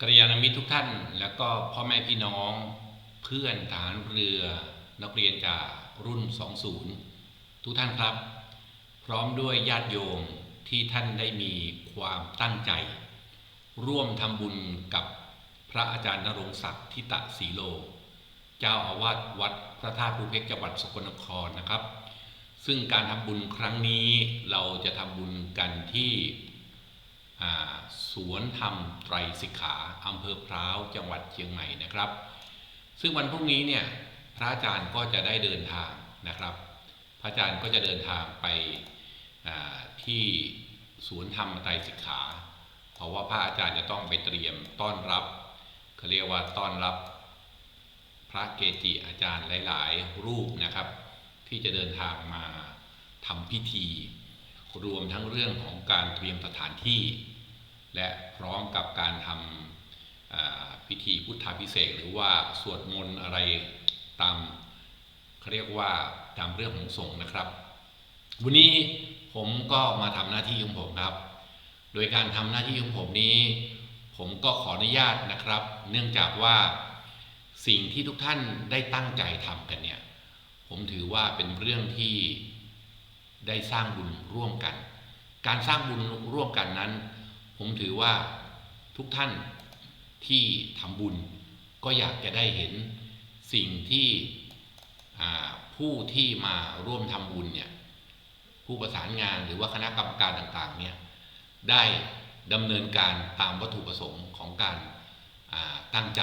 วัสดีครับกัลยาณมิตรทุกท่าน แล้วก็พ่อแม่พี่น้องเพื่อนทหารเรือ นักเรียนจากรุ่น 20 ทุกท่านครับ พร้อมด้วยญาติโยมที่ท่านได้มีความตั้งใจ ร่วมทำบุญกับพระอาจารย์นรงศักดิ์ทิตะสีโล เจ้าอาวาสวัดพระธาตุภูเพกจังหวัดสกลนครนะครับ ซึ่งการทำบุญครั้งนี้เราจะทำบุญกันที่ สวนธรรมไตรสิกขาอำเภอพร้าวจังหวัดเชียงใหม่นะครับ ซึ่งวันพรุ่งนี้เนี่ยพระอาจารย์ก็จะได้เดินทางนะครับ พระอาจารย์ก็จะเดินทางไปที่สวนธรรมไตรสิกขา เพราะว่าพระอาจารย์จะต้องไปเตรียมต้อนรับเขาเรียกว่าต้อนรับพระเกจิอาจารย์หลาย ๆ รูปนะครับ ที่จะเดินทางมาทำพิธี รวมทั้งเรื่องของการเตรียมสถานที่ และพร้อมกับการทำพิธีพุทธาพิเศษหรือว่าสวดมนต์อะไรตามเขาเรียกว่าตามเรื่องของสงฆ์นะครับ วันนี้ผมก็มาทำหน้าที่ของผมครับ โดยการทำหน้าที่ของผมนี้ ผมก็ขออนุญาตนะครับ เนื่องจากว่าสิ่งที่ทุกท่านได้ตั้งใจทำกันเนี่ย ผมถือว่าเป็นเรื่องที่ ได้สร้างบุญร่วมกัน การสร้างบุญร่วมกันนั้น ผมถือว่าทุกท่านที่ทำบุญ ก็อยากจะได้เห็นสิ่งที่ผู้ที่มาร่วมทำบุญเนี่ยผู้ประสานงานหรือว่าคณะกรรมการต่างๆเนี่ยได้ดำเนินการตามวัตถุประสงค์ของการาตั้งใจ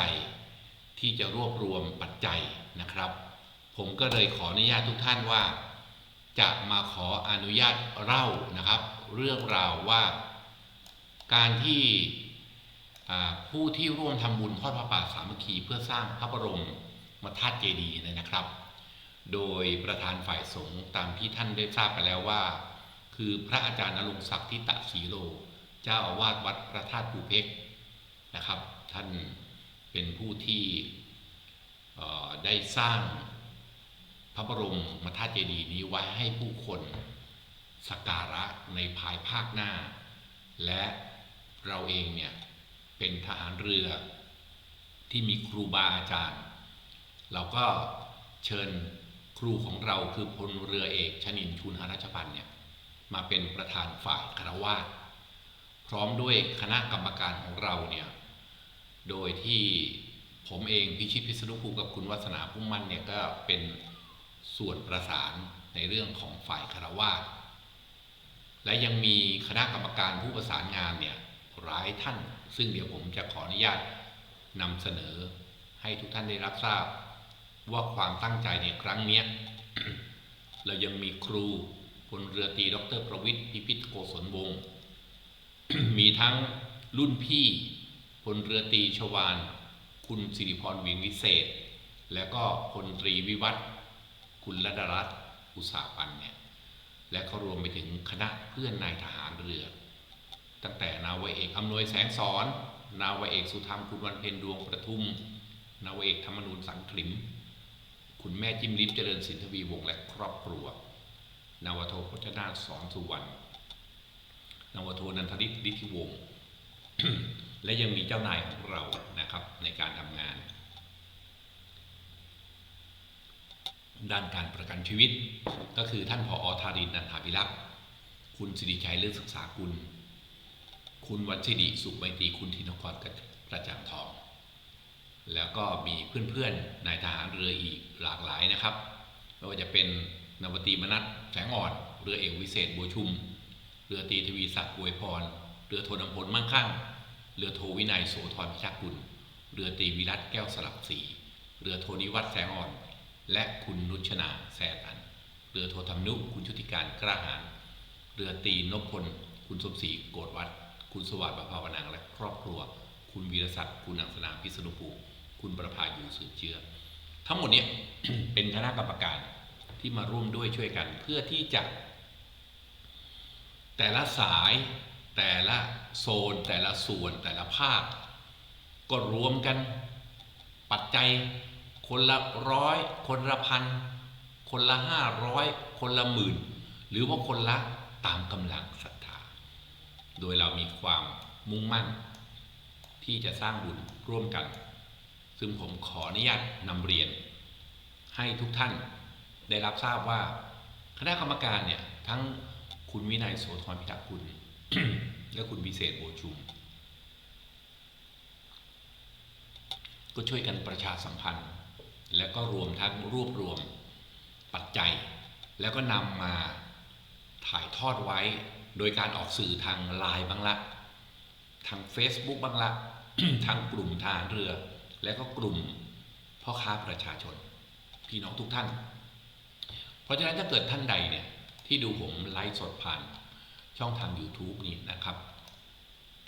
ที่จะรวบรวมปัจจัยนะครับ ผมก็เลยขออนุญาตทุกท่านว่า จะมาขออนุญาตเล่านะครับ เรื่องราวว่าการที่ผู้ที่ร่วมทำบุญทอดพระป่าสามัคคีเพื่อสร้างพระบรมมธาตุเจดีย์เนี่ยนะครับ โดยประธานฝ่ายสงฆ์ตามที่ท่านได้ทราบไปแล้วว่า คือพระอาจารย์นรงศักดิ์ทิตะสีโล เจ้าอาวาสวัดพระธาตุภูเพกนะครับ ท่านเป็นผู้ที่ได้สร้าง พระบรมมธาตุเจดีย์นี้ไว้ให้ผู้คนสักการะในภายภาคหน้า และเราเองเนี่ยเป็นทหารเรือที่มีครูบาอาจารย์ เราก็เชิญครูของเราคือพลเรือเอกชนินชุนหราชพันธ์เนี่ยมาเป็นประธานฝ่ายคารวาสพร้อมด้วยคณะกรรมการของเราเนี่ยโดยที่ผมเองพิชิตพิษณุภูมิกับคุณวัฒนาพุ่มมั่นเนี่ยก็เป็น ส่วนประสานในเรื่องของฝ่ายคารวาสและยังมีคณะกรรมการผู้ประสานงานเนี่ยหลายท่าน ซึ่งเดี๋ยวผมจะขออนุญาตนำเสนอให้ทุกท่านได้รับทราบ ว่าความตั้งใจในครั้งนี้เรายังมีครูพลเรือตรีดรประวิทย์พิพิธโกศลวงศ์มีทั้งรุ่นพี่พลเรือตรีชวาน คุณสิริพรวิงวิเศษ และก็พลตรีวิวัฒน์ คุณระดรัตน์อุตสาปันเนี่ยและก็รวมไปถึงคณะเพื่อนนายทหารเรือ ตั้งแต่นาวเอกอำนวยแสงสอน นาวเอกสุธรรมคุณวันเพ็ญดวงประทุม นาวเอกธรรมนูญสังขลิม คุณแม่จิมลิฟเจริญสินทวีวงศ์และครอบครัว นาวโทพจนาสอนสุวรรณนาวโทนันทริศฤทธิวงศ์และยังมีเจ้านายของเรานะครับในการทำงาน ด้านการประกันชีวิต ก็คือท่านผอธารินนันทาภิรักษ์คุณสิริชัยเลือกศึกษากุลคุณวัชริสุขไมตรีคุณธินกรกระจ่างทอง แล้วก็มีเพื่อนๆนายทหารเรืออีกหลากหลายนะครับไม่ว่าจะเป็นนาวตีมนัสแสงอ่อน เรือเอกวิเศษบัวชุม เรือตีทวีศักดิ์อวยพร เรือโทนำพลมั่งคั่ง เรือโทวินัยโสธรพิชากุล เรือตีวิรัตแก้วสลับสี เรือโทนิวัฒน์แสงอ่อน และคุณนุชนาแสตัน เรือโทธรรมนุคุณชุติการกล้าหารเรือตีนพพล คุณสมศรีโกดวัด คุณสวัสดิ์ประภาวนังและครอบครัว คุณวีรศักดิ์คุณอังสนาพิษณุภูคุณประภาอยู่สืบเชื้อ ทั้งหมดเนี้เป็นคณะกรรมการที่มาร่วมด้วยช่วยกันเพื่อที่จะ แต่ละสายแต่ละโซน แต่ละส่วนแต่ละภาค ก็รวมกันปัจจัย คนละร้อยคนละพันคนละห้าร้อยคนละหมื่น หรือว่าคนละตามกำลังศรัทธา โดยเรามีความมุ่งมั่น ที่จะสร้างบุญร่วมกัน ซึ่งผมขออนุญาตนำเรียน ให้ทุกท่านได้รับทราบว่าคณะกรรมการเนี่ยทั้งคุณวินัยโสธรพิทักษ์คุณ และคุณวิเศษโบชุม ก็ช่วยกันประชาสัมพันธ์ และก็รวมทั้งรวบรวมปัจจัย แล้วก็นำมาถ่ายทอดไว้โดยการออกสื่อทางไลน์บ้างละทาง Facebook บ้างละทางกลุ่มทหารเรือ และก็กลุ่มพ่อค้าประชาชน พี่น้องทุกท่าน เพราะฉะนั้นถ้าเกิดท่านใดเนี่ยที่ดูผมไลฟ์สดผ่านช่องทาง YouTube นี่นะครับ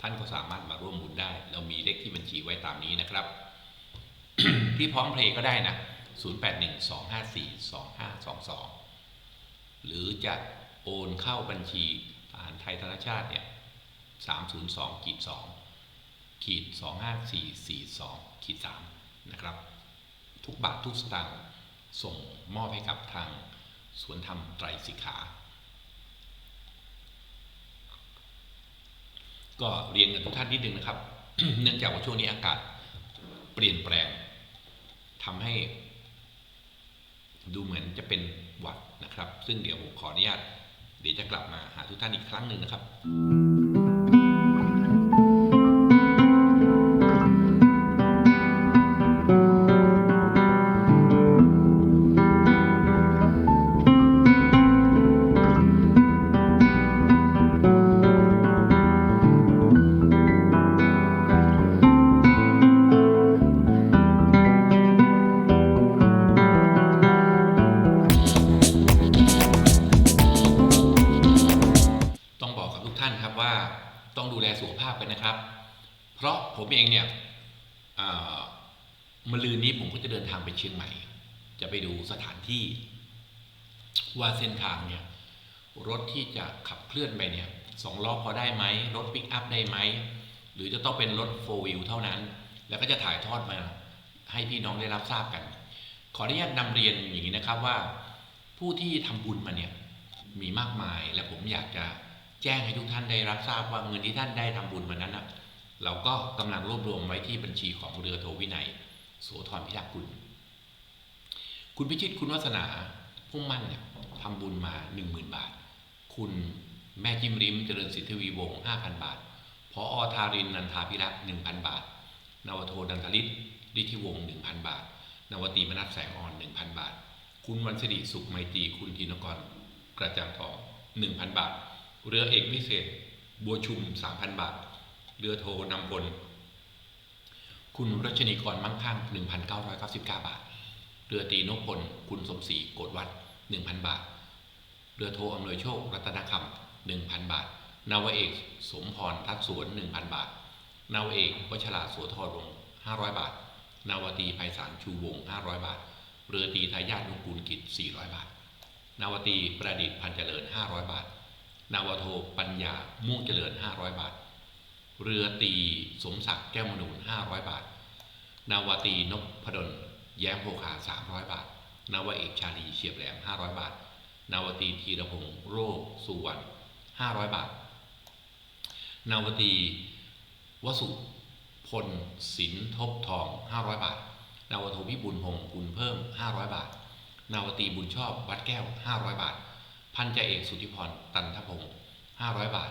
ท่านก็สามารถมาร่วมบุญได้ เรามีเลขที่บัญชีไว้ตามนี้นะครับ ที่พร้อมเพลย์ก็ได้นะ 0812542522 หรือจะโอนเข้าบัญชีทหารไทยธนชาติเนี่ย 302ขีด2ขีด25442ขีด3นะครับ ทุกบาททุกสตางค์ส่งมอบให้กับทางสวนธรรมไตรสิกขา ก็เรียนกับทุกท่านนิดนึงนะครับ เนื่องจากว่าช่วงนี้อากาศเปลี่ยนแปลง ทำให้ ดูเหมือนจะเป็นหวัดนะครับ ซึ่งเดี๋ยวผมขออนุญาตเดี๋ยวจะกลับมาหาทุกท่านอีกครั้งหนึ่งนะครับ จะไปดูสถานที่ ว่าเส้นทางเนี่ยรถที่จะขับเคลื่อนไปเนี่ยสองล้อพอได้ไหมรถปิกอัพได้ไหมหรือจะต้องเป็นรถโฟล์วิลเท่านั้น แล้วก็จะถ่ายทอดมาให้พี่น้องได้รับทราบกัน ขออนุญาตนำเรียนอย่างนี้นะครับว่า ผู้ที่ทำบุญมาเนี่ยมีมากมายและผมอยากจะแจ้งให้ทุกท่านได้รับทราบว่าเงินที่ท่านได้ทำบุญมานั้นนะเราก็กำลังรวบรวมไว้ที่บัญชีของเรือโทวินัย โสธรพิทักษ์กุล คุณพิชิตคุณวัฒนาพุ่งมั่นเนี่ยทำบุญมา 10,000 บาท คุณแม่จิมริมเจริญสิทธิวีวงศ์5,000 บาทพออทารินนันทาพิรักษ์1,000 บาท นวโทนันทลิศฤทธิวงศ์1,000 บาท นวตีมนัสแสงอ่อน 1,000 บาท คุณวันสิริสุขไมตรีคุณธินกรกระจ่างทอง1,000 บาท เรือเอกพิเศษ บัวชุม 3,000 บาท เรือโทนำพลคุณรัชนีกรมั่งคั่ง1,999 บาท เรือตีนพพลคุณสมศรีโกดวัด1,000 บาท เรือโทอำนวยโชค รัตนคำ1,000 บาท นาวเอก สมพรทักษวน 1,000 บาท นาวเอกวชราโสธรวง500 บาท นาวตีไพศาลชูวงศ์500 บาท เรือตีทายาทนุกูลกิจ 400 บาท นาวตีประดิษฐ์พันเจริญ 500 บาท นาวโทปัญญาม่วงเจริญ 500 บาท เรือตีสมศักดิ์แก้วมนูน500 บาท นาวตีนพดล แย้มโพคา300บาทนาวเอกชาลีเฉียบแหลม500บาท นาวตีธีรพงศ์โรคสุวรรณ500บาท นาวตีวสุพลสินทบทอง500บาท นาวโทพิบุญพงศ์บุญเพิ่ม500บาท นาวตีบุญชอบวัดแก้ว500บาท พันจ่าเอกสุธิพรตันทพงศ์500บาท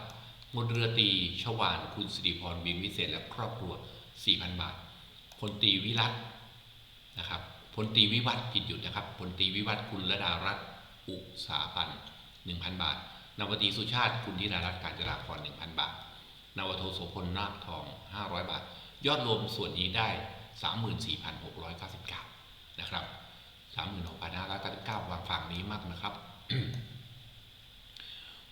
มนเรือตีชวานคุณสิริพรบินวิเศษและครอบครัว 4,000 บาทพลตีวิรัต นะครับพลตรีวิวัฒน์ผิดหยุดนะครับพลตรีวิวัฒน์คุณระดารัตน์อุสาปัน1,000บาทนาวตีสุชาติคุณธิดารัตน์การจราพร1,000บาทนาวโทโสพลนาคทอง500บาท ยอดรวมส่วนนี้ได้34,699นะครับ36,599วางฝั่งนี้มากนะครับ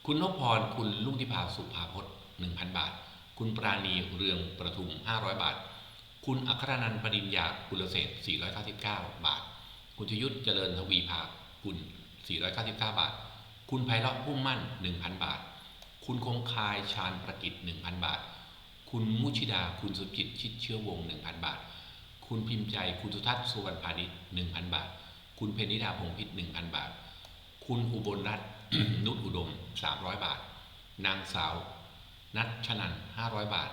คุณนพพรคุณลุงทิพาสุภาพจน์1,000บาท คุณปราณีเรืองประทุม500บาท คุณอัครนันท์ปริญญากุลเศรษ499 บาท คุณชยุทธเจริญทวีภาคุณ 499 บาท คุณไพเราะพุ่มมั่น 1,000 บาท คุณคงคายชาญประกิจ 1,000 บาท คุณมุชิดาคุณสุจิตชิดเชื้อวงศ์1,000 บาท คุณพิมพ์ใจคุณสุทัศน์สุวรรณพาณิชย์1,000 บาท คุณเพนิดาพงษ์พิษ1,000 บาท คุณอุบลรัตน์นุชอุดม 300 บาท นางสาว นัทชนัน500 บาท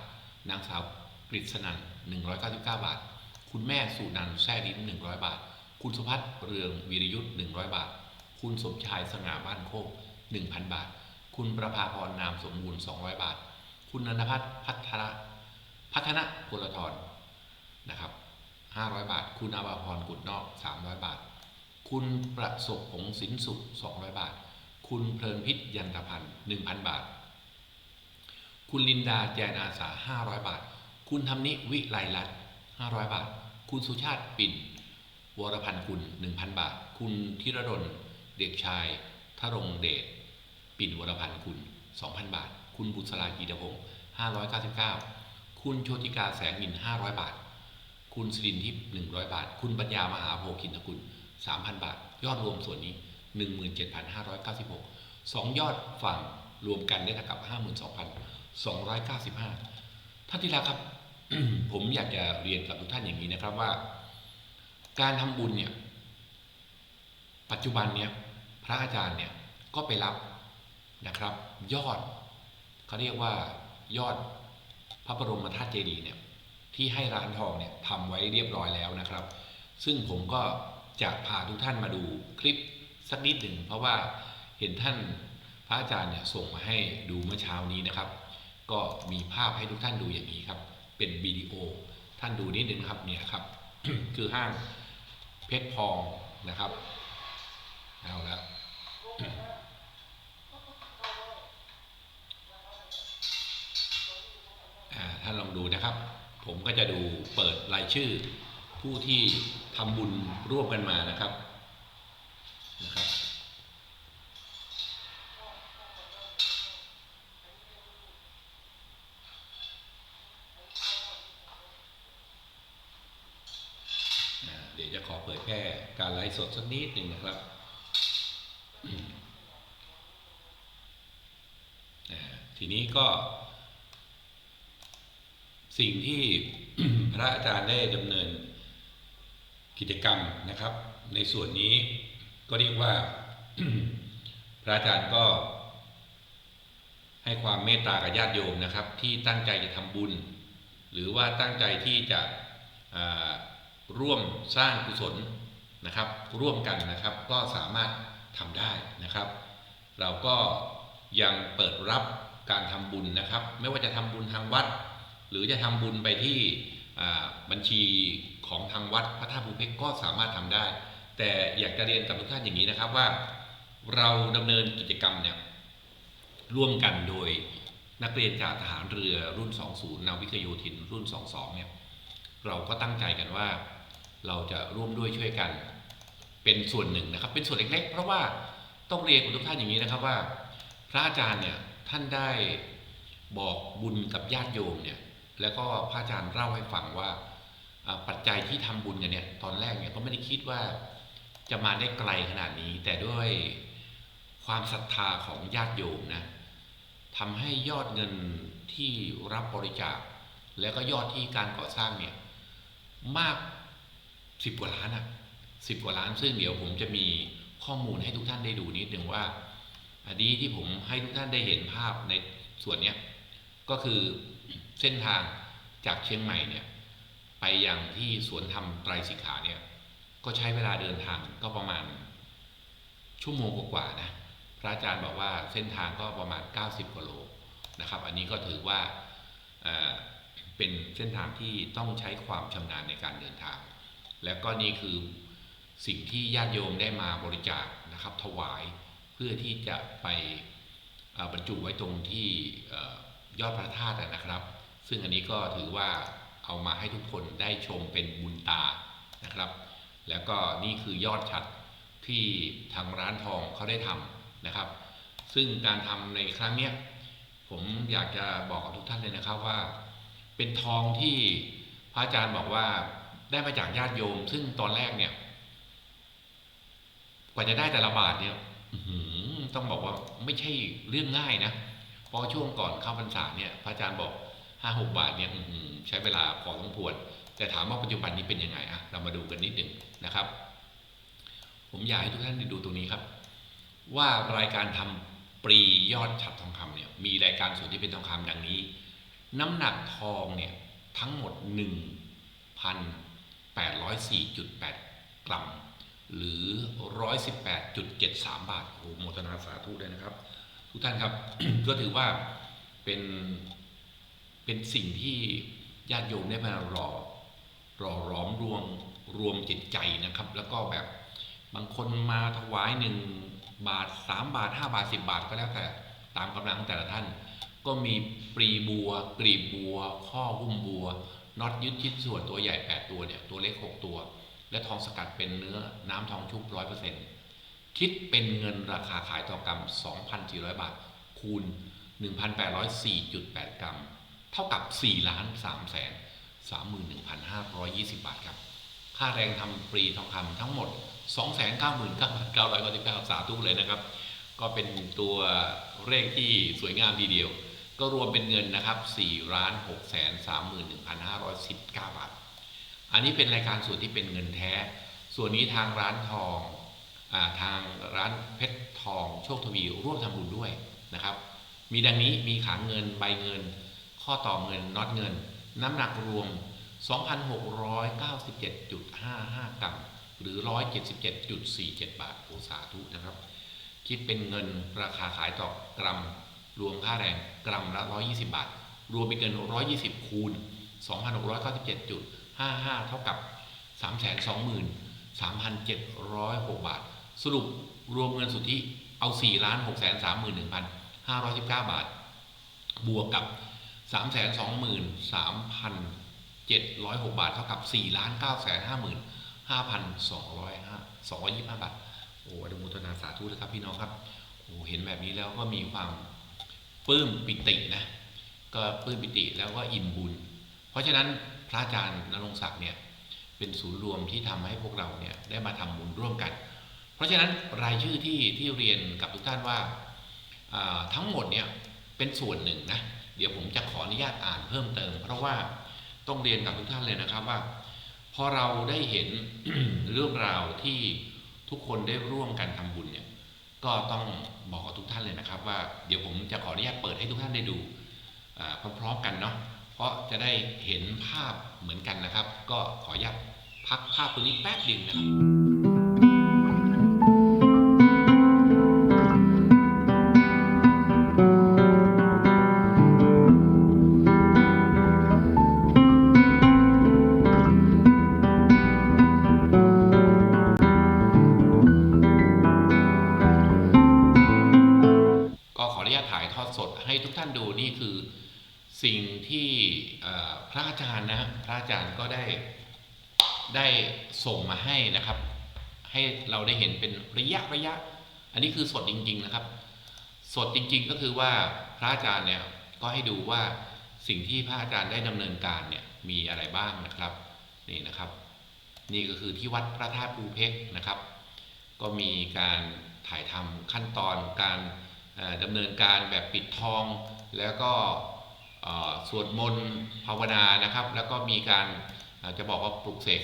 นางสาวกฤษนัน 199 บาท คุณแม่สุนันท์แซ่ลิ้น100 บาท คุณสุพัฒน์เรืองวีรยุทธ์100 บาท คุณสมชายสง่าบ้านโคก1,000 บาท คุณประภาพรนามสมบูรณ์ 200 บาท คุณนันทพัฒน์พัฒนะพัฒนะพลทรนะครับ500 บาท คุณอาภาพรกุดนอก 300 บาท คุณประสบผงสินสุข 200 บาท คุณเพลินพิษยันตพันธ์1,000 บาท คุณลินดาแจนอาสา 500 บาท คุณธรรมนิวิไลรัตน์500บาท คุณสุชาติปิ่น วรพันธ์คุณ1,000บาท คุณธีรดลเด็กชายทรงเดช ปิ่นวรพันธ์คุณ2,000บาท คุณบุษรากีดพงศ์599คุณโชติกาแสงอิน500บาท คุณสิรินทิพย์100บาท คุณปัญญามหาโพคินทกุล3,000บาท ยอดรวมส่วนนี้17,596 2ยอดฝั่งรวมกันได้เท่ากับ52,295ท่านที่รักครับ ผมอยากจะเรียนกับทุกท่านอย่างนี้นะครับว่า การทำบุญเนี่ย ปัจจุบันเนี่ย พระอาจารย์เนี่ยก็ไปรับนะครับ ยอดเขาเรียกว่ายอดพระบรมธาตุเจดีย์เนี่ย ที่ให้ร้านทองเนี่ยทำไว้เรียบร้อยแล้วนะครับ ซึ่งผมก็จะพาทุกท่านมาดูคลิปสักนิดหนึ่งเพราะว่าเห็นท่านพระอาจารย์เนี่ยส่งมาให้ดูเมื่อเช้านี้นะครับ ก็มีภาพให้ทุกท่านดูอย่างนี้ครับ เป็นวิดีโอ ท่านดูนิดนึงครับเนี่ยครับ คือห้างเพชรพองนะครับเอาละอ่าท่านลองดูนะครับ ผมก็จะดูเปิดรายชื่อ ผู้ที่ทำบุญร่วมกันมานะครับนะครับ อ่าเดี๋ยวจะขอเผยแพร่การไลฟ์ สดสักนิดหนึ่งนะครับทีนี้ก็ สิ่งที่พระอาจารย์ได้ดำเนินกิจกรรมนะครับ ในส่วนนี้ก็เรียกว่า พระอาจารย์ก็ ให้ความเมตตากับญาติโยมนะครับ ที่ตั้งใจจะทำบุญ หรือว่าตั้งใจที่จะร่วมสร้างกุศล นะครับ ร่วมกันนะครับก็สามารถทำได้นะครับ เราก็ยังเปิดรับการทำบุญนะครับ ไม่ว่าจะทำบุญทางวัด หรือจะทำบุญไปที่บัญชีของทางวัดพระธาตุภูเพกก็สามารถทำได้ แต่อยากจะเรียนกับทุกท่านอย่างนี้นะครับว่า เราดำเนินกิจกรรมเนี่ยร่วมกันโดยนักเรียนจากทหารเรือรุ่น 20 นาวิกโยธินรุ่น 22 เนี่ย เราก็ตั้งใจกันว่า เราจะร่วมด้วยช่วยกันเป็นส่วนหนึ่งนะครับ เป็นส่วนเล็กๆ เพราะว่าต้องเรียนกับทุกท่านอย่างนี้นะครับว่า พระอาจารย์เนี่ยท่านได้บอกบุญกับญาติโยมเนี่ยแล้วก็พระอาจารย์เล่าให้ฟังว่าปัจจัยที่ทำบุญกันเนี่ยตอนแรกเนี่ยก็ไม่ได้คิดว่าจะมาได้ไกลขนาดนี้ แต่ด้วยความศรัทธาของญาติโยมนะทำให้ยอดเงินที่รับบริจาค แล้วก็ยอดที่การก่อสร้างเนี่ยมาก สิบกว่าล้านอะสิบกว่าล้าน ซึ่งเดี๋ยวผมจะมีข้อมูลให้ทุกท่านได้ดูนิดหนึ่งว่า อันนี้ที่ผมให้ทุกท่านได้เห็นภาพในส่วนเนี้ยก็คือเส้นทางจากเชียงใหม่เนี่ยไปยังที่สวนธรรมไตรสิกขาเนี่ยก็ใช้เวลาเดินทางก็ประมาณชั่วโมงกว่าๆนะพระอาจารย์บอกว่าเส้นทางก็ประมาณ 90กว่าโลนะครับ อันนี้ก็ถือว่าเอ่อเป็นเส้นทางที่ต้องใช้ความชำนาญในการเดินทาง แล้วก็นี่คือสิ่งที่ญาติโยมได้มาบริจาคนะครับ ถวายเพื่อที่จะไปบรรจุไว้ตรงที่ยอดพระธาตุนะครับ ซึ่งอันนี้ก็ถือว่าเอามาให้ทุกคนได้ชมเป็นบุญตานะครับ แล้วก็นี่คือยอดชัดที่ทางร้านทองเขาได้ทำนะครับ ซึ่งการทำในครั้งนี้ผมอยากจะบอกกับทุกท่านเลยนะครับว่า เป็นทองที่พระอาจารย์บอกว่า ได้มาจากญาติโยม ซึ่งตอนแรกเนี่ย กว่าจะได้แต่ละบาทเนี่ยต้องบอกว่าไม่ใช่เรื่องง่ายนะเพราะช่วงก่อนเข้าพรรษาเนี่ย พระอาจารย์บอกห้าหกบาทเนี่ยใช้เวลาพอสมควรแต่ถามว่าปัจจุบันนี้เป็นยังไงอะเรามาดูกันนิดหนึ่งนะครับ ผมอยากให้ทุกท่านได้ดูตรงนี้ครับ ว่ารายการทปรียอดฉัดทองคำเนี่ย มีรายการส่วนที่เป็นทองคำดังนี้ น้ำหนักทองเนี่ยทั้งหมดหนึ่งพัน 804.8 กรัม หรือ 118.73 บาทโอ้โหโมทนาสาธุด้วยนะครับ ทุกท่านครับ ก็ถือว่าเป็นเป็นสิ่งที่ญาติโยมได้มารอ รอร้อมรวมรวมจิตใจนะครับ แล้วก็แบบบางคนมาถวายหนึ่งบาทสามบาทห้าบาทสิบบาทก็แล้วแต่ตามกำลังของแต่ละท่าน ก็มีปรีบัวกรีบบัว ข้อหุ้มบัว น็อตยึดชิ้นส่วนตัวใหญ่ 8 ตัวเนี่ยตัวเล็ก 6 ตัว และทองสกัดเป็นเนื้อน้ำทองชุบร้อยเปอร์เซ็นต์คิดเป็นเงินราคาขายต่อกรัม 2,400 บาท คูณ 1,804.8 กรัม เท่ากับ4ล้าน3แสน31,520 บาทครับ ค่าแรงทำฟรีทองคำทั้งหมด 299,999สาธุเลยนะครับ ก็เป็นตัวเลขที่สวยงามทีเดียว ก็รวมเป็นเงินนะครับ4ล้าน6แสน31,519 บาท อันนี้เป็นรายการส่วนที่เป็นเงินแท้ ส่วนนี้ทางร้านทองอทางร้านเพชรทองโชคทวีร่วมทำบุญด้วยนะครับ มีดังนี้มีขาเงินใบเงิน ข้อต่อเงินน็อตเงิน น้ำหนักรวม 2,697.55 กรัม หรือ 177.47 บาทโอสาธุนะครับ คิดเป็นเงินราคาขายต่อกรัม รวมค่าแรงกรัมละ 120 บาท รวมเป็นเงิน 120 คูณ 2,697.55 เท่ากับ322,3,706 บาท สรุปรวมเงินสุทธิเอา 4 ล้าน 6 3 1 519 บาท บวกกับ 3 2 3 706 บาท เท่ากับ 4 ล้าน 9 5 5 225 บาท โอ้อนุโมทนาสาธุนะครับพี่น้องครับ โอ้เห็นแบบนี้แล้วก็มีความ ปลื้มปิตินะก็ปลื้มปิติแล้วก็อิ่มบุญ เพราะฉะนั้นพระอาจารย์นรงศักดิ์เนี่ยเป็นศูนย์รวมที่ทำให้พวกเราเนี่ยได้มาทำบุญร่วมกัน เพราะฉะนั้นรายชื่อที่ที่เรียนกับทุกท่านว่าอ่าทั้งหมดเนี่ยเป็นส่วนหนึ่งนะเดี๋ยวผมจะขออนุญาตอ่านเพิ่มเติม เพราะว่าต้องเรียนกับทุกท่านเลยนะครับว่าพอเราได้เห็นเรื่องราวที่ทุกคนได้ร่วมกันทำบุญเนี่ย ก็ต้องบอกกับทุกท่านเลยนะครับ ว่าเดี๋ยวผมจะขออนุญาตเปิดให้ทุกท่านได้ดูพร้อมๆกันเนาะเพราะจะได้เห็นภาพเหมือนกันนะครับ ก็ขออนุญาตพักภาพตัวนี้แป๊บหนึ่งนะครับ ระยะระยะ อันนี้คือสดจริง ๆ นะครับ สดจริง ๆ ก็คือว่าพระอาจารย์เนี่ยก็ให้ดูว่าสิ่งที่พระอาจารย์ได้ดำเนินการเนี่ยมีอะไรบ้างนะครับนี่นะครับ นี่ก็คือที่วัดพระธาตุภูเพกนะครับ ก็มีการถ่ายทำขั้นตอนการเอ่อดำเนินการแบบปิดทอง แล้วก็สวดมนต์ภาวนานะครับ แล้วก็มีการจะบอกว่าปลุกเสก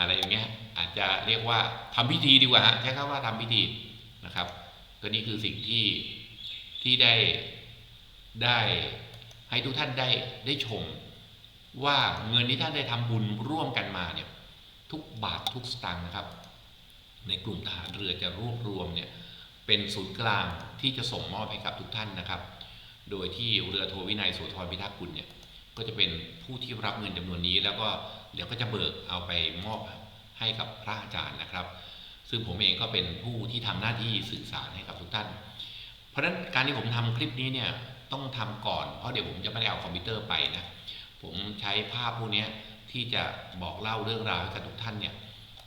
อะไรอย่างเงี้ยอาจจะเรียกว่าทำพิธีดีกว่าฮะใช้คำว่าทำพิธีนะครับ ก็นี่คือสิ่งที่ที่ได้ได้ให้ทุกท่านได้ได้ชม ว่าเงินที่ท่านได้ทำบุญร่วมกันมาเนี่ยทุกบาททุกสตางค์นะครับ ในกลุ่มทหารเรือจะรวบรวมเนี่ยเป็นศูนย์กลางที่จะส่งมอบให้กับทุกท่านนะครับ โดยที่เรือโทวินัยโสธรพิทักษ์กุลเนี่ย ก็จะเป็นผู้ที่รับเงินจำนวนนี้ แล้วก็เดี๋ยวก็จะเบิกเอาไปมอบให้กับพระอาจารย์นะครับ ซึ่งผมเองก็เป็นผู้ที่ทำหน้าที่สื่อสารให้กับทุกท่าน เพราะฉะนั้นการที่ผมทำคลิปนี้เนี่ยต้องทำก่อน เพราะเดี๋ยวผมจะไม่ได้เอาคอมพิวเตอร์ไปนะผมใช้ภาพพวกนี้ที่จะบอกเล่าเรื่องราวให้กับทุกท่านเนี่ย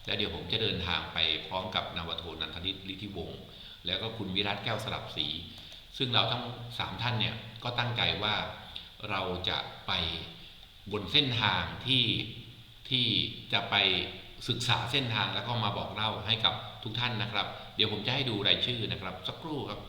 แล้วเดี๋ยวผมจะเดินทางไปพร้อมกับนาวโทนันทนิตลิทธิวงศ์แล้วก็คุณวิรัตแก้วสลับศรีซึ่งเราทั้งสามท่านเนี่ยก็ตั้งใจว่า เราจะไปบนเส้นทางที่ที่จะไปศึกษาเส้นทางแล้วก็มาบอกเล่าให้กับทุกท่านนะครับ เดี๋ยวผมจะให้ดูรายชื่อนะครับ สักครู่ครับ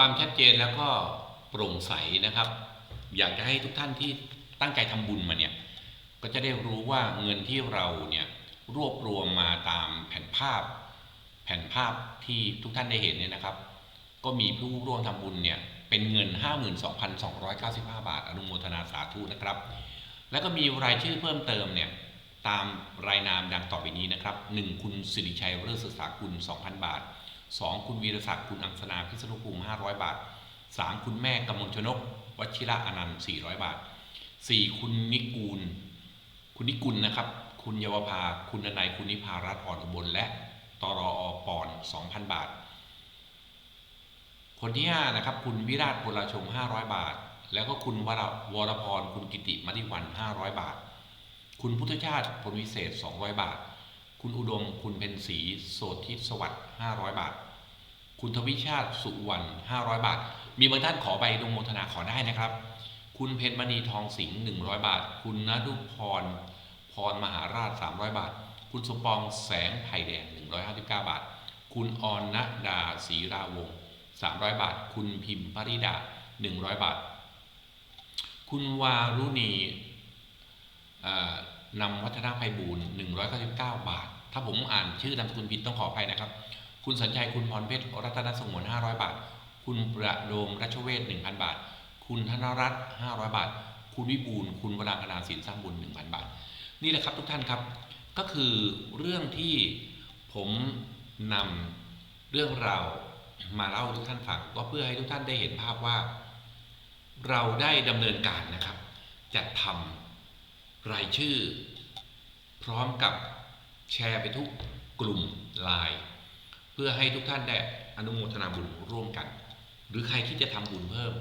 ความชัดเจนแล้วก็โปร่งใสนะครับ อยากจะให้ทุกท่านที่ตั้งใจทำบุญมาเนี่ยก็จะได้รู้ว่าเงินที่เราเนี่ยรวบรวมมาตามแผ่นภาพ แผ่นภาพที่ทุกท่านได้เห็นเนี่ยนะครับ ก็มีผู้ร่วมทำบุญเนี่ยเป็นเงิน 52,295 บาท อนุโมทนาสาธุนะครับ แล้วก็มีรายชื่อเพิ่มเติมเนี่ยตามรายนามดังต่อไปนี้นะครับ 1. คุณสิริชัยเลิศศึกษากุล2,000 บาท 2. คุณวีรศักดิ์คุณอังสนาพิษณุภูมิ500 บาท 3. คุณแม่กำมลชนกวชิระอนันต์400 บาท 4. คุณนิกูล คุณนิกุลนะครับ คุณเยาวภา คุณนายคุณนิพารัตน์อ่อนอุบลและตรออปอน 2,000 บาท คนที่5นะครับ คุณวิราชพลชง500 บาท แล้วก็คุณวรวรพร คุณกิติมณิวัน 500 บาท คุณพุทธชาติผลวิเศษ 200 บาท คุณอุดมคุณเพ็ญศรีโสธิสวัสดิ์500 บาท คุณทวิชาติสุวรรณ500 บาท มีบางท่านขอใบดงโมทนาขอได้นะครับ คุณเพญมณีทองสิงห์100 บาท คุณนรุพรพรมหาราช 300 บาท คุณสมปองแสงไผ่แดง 159 บาท คุณออนนดาศรีราวงศ์300 บาท คุณพิมพ์ปริดา 100 บาท คุณวารุณีอ่อ นำวัฒนภัยบูรณ์199 บาท ถ้าผมอ่านชื่อนามสกุลผิดต้องขออภัยนะครับ คุณสัญชัยคุณพรเพชรรัตนสงวน500 บาท คุณประโดมรัชเวศ1,000 บาท คุณธนรัตน์500 บาท คุณวิบูลคุณวรางคณาสินสร้างบุญ1,000 บาท นี่แหละครับทุกท่านครับ ก็คือเรื่องที่ผมนำเรื่องราวมาเล่าทุกท่านฟังก็เพื่อให้ทุกท่านได้เห็นภาพว่า เราได้ดำเนินการนะครับจัดทำ รายชื่อ พร้อมกับแชร์ไปทุกกลุ่มไลน์เพื่อให้ทุกท่านได้อนุโมทนาบุญร่วมกัน หรือใครที่จะทำบุญเพิ่ม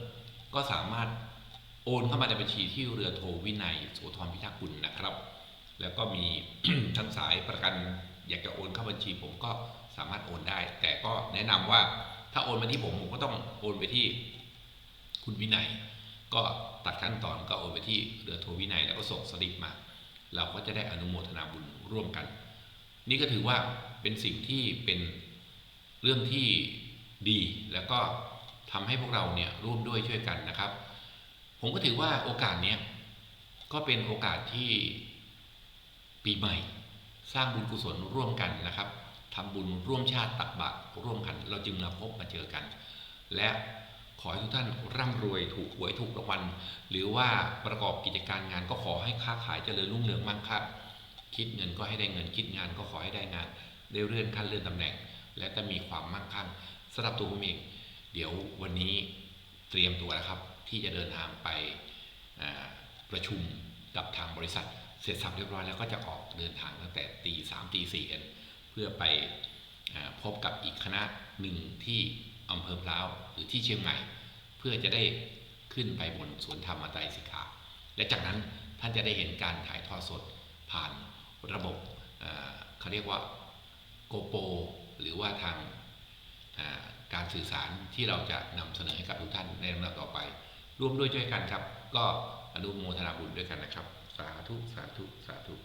ก็สามารถโอนเข้ามาในบัญชีที่เรือโทวินัยโสธรพิทักษ์กุลนะครับ แล้วก็มีทั้งสายประกันอยากจะโอนเข้าบัญชีผมก็สามารถโอนได้ แต่ก็แนะนำว่าถ้าโอนมาที่ผมผมก็ต้องโอนไปที่คุณวินัย ก็ตัดขั้นตอนก็โอนไปที่เรือโทวินัยแล้วก็ส่งสลิปมา เราก็จะได้อนุโมทนาบุญร่วมกัน นี่ก็ถือว่าเป็นสิ่งที่เป็นเรื่องที่ดีแล้วก็ทำให้พวกเราเนี่ยร่วมด้วยช่วยกันนะครับ ผมก็ถือว่าโอกาสเนี้ยก็เป็นโอกาสที่ปีใหม่ สร้างบุญกุศลร่วมกันนะครับทำบุญร่วมชาติตักบาตรร่วมกัน เราจึงมาพบมาเจอกัน และ ขอให้ทุกท่านร่ำรวยถูกหวยถูกรางวัลหรือว่าประกอบกิจการงานก็ขอให้ค้าขายเจริญรุ่งเรืองมั่งคั่งคิดเงินก็ให้ได้เงินคิดงานก็ขอให้ได้งานได้เลื่อนขั้นเลื่อนตำแหน่ง และจะมีความมั่งคั่งสำหรับตัวผมเองเดี๋ยววันนี้เตรียมตัวแล้วครับ ที่จะเดินทางไปประชุมกับทางบริษัท เสร็จสับเรียบร้อยแล้วก็จะออกเดินทางตั้งแต่ตีสามตีสี่กันเพื่อไปอพบกับอีกคณะหนึ่งที่ อำเภอพร้าวหรือที่เชียงใหม่ เพื่อจะได้ขึ้นไปบนสวนธรรมไตรสิกขา และจากนั้นท่านจะได้เห็นการถ่ายทอดสดผ่านระบบเเขาเรียกว่าโกโปหรือว่าทางาการสื่อสารที่เราจะนำเสนอให้กับทุกท่านในลำดับต่อไป ร่วมด้วยช่วยกันครับ ก็อนุโมทนาบุญด้วยกันนะครับ สาธุ สาธุ สาธุ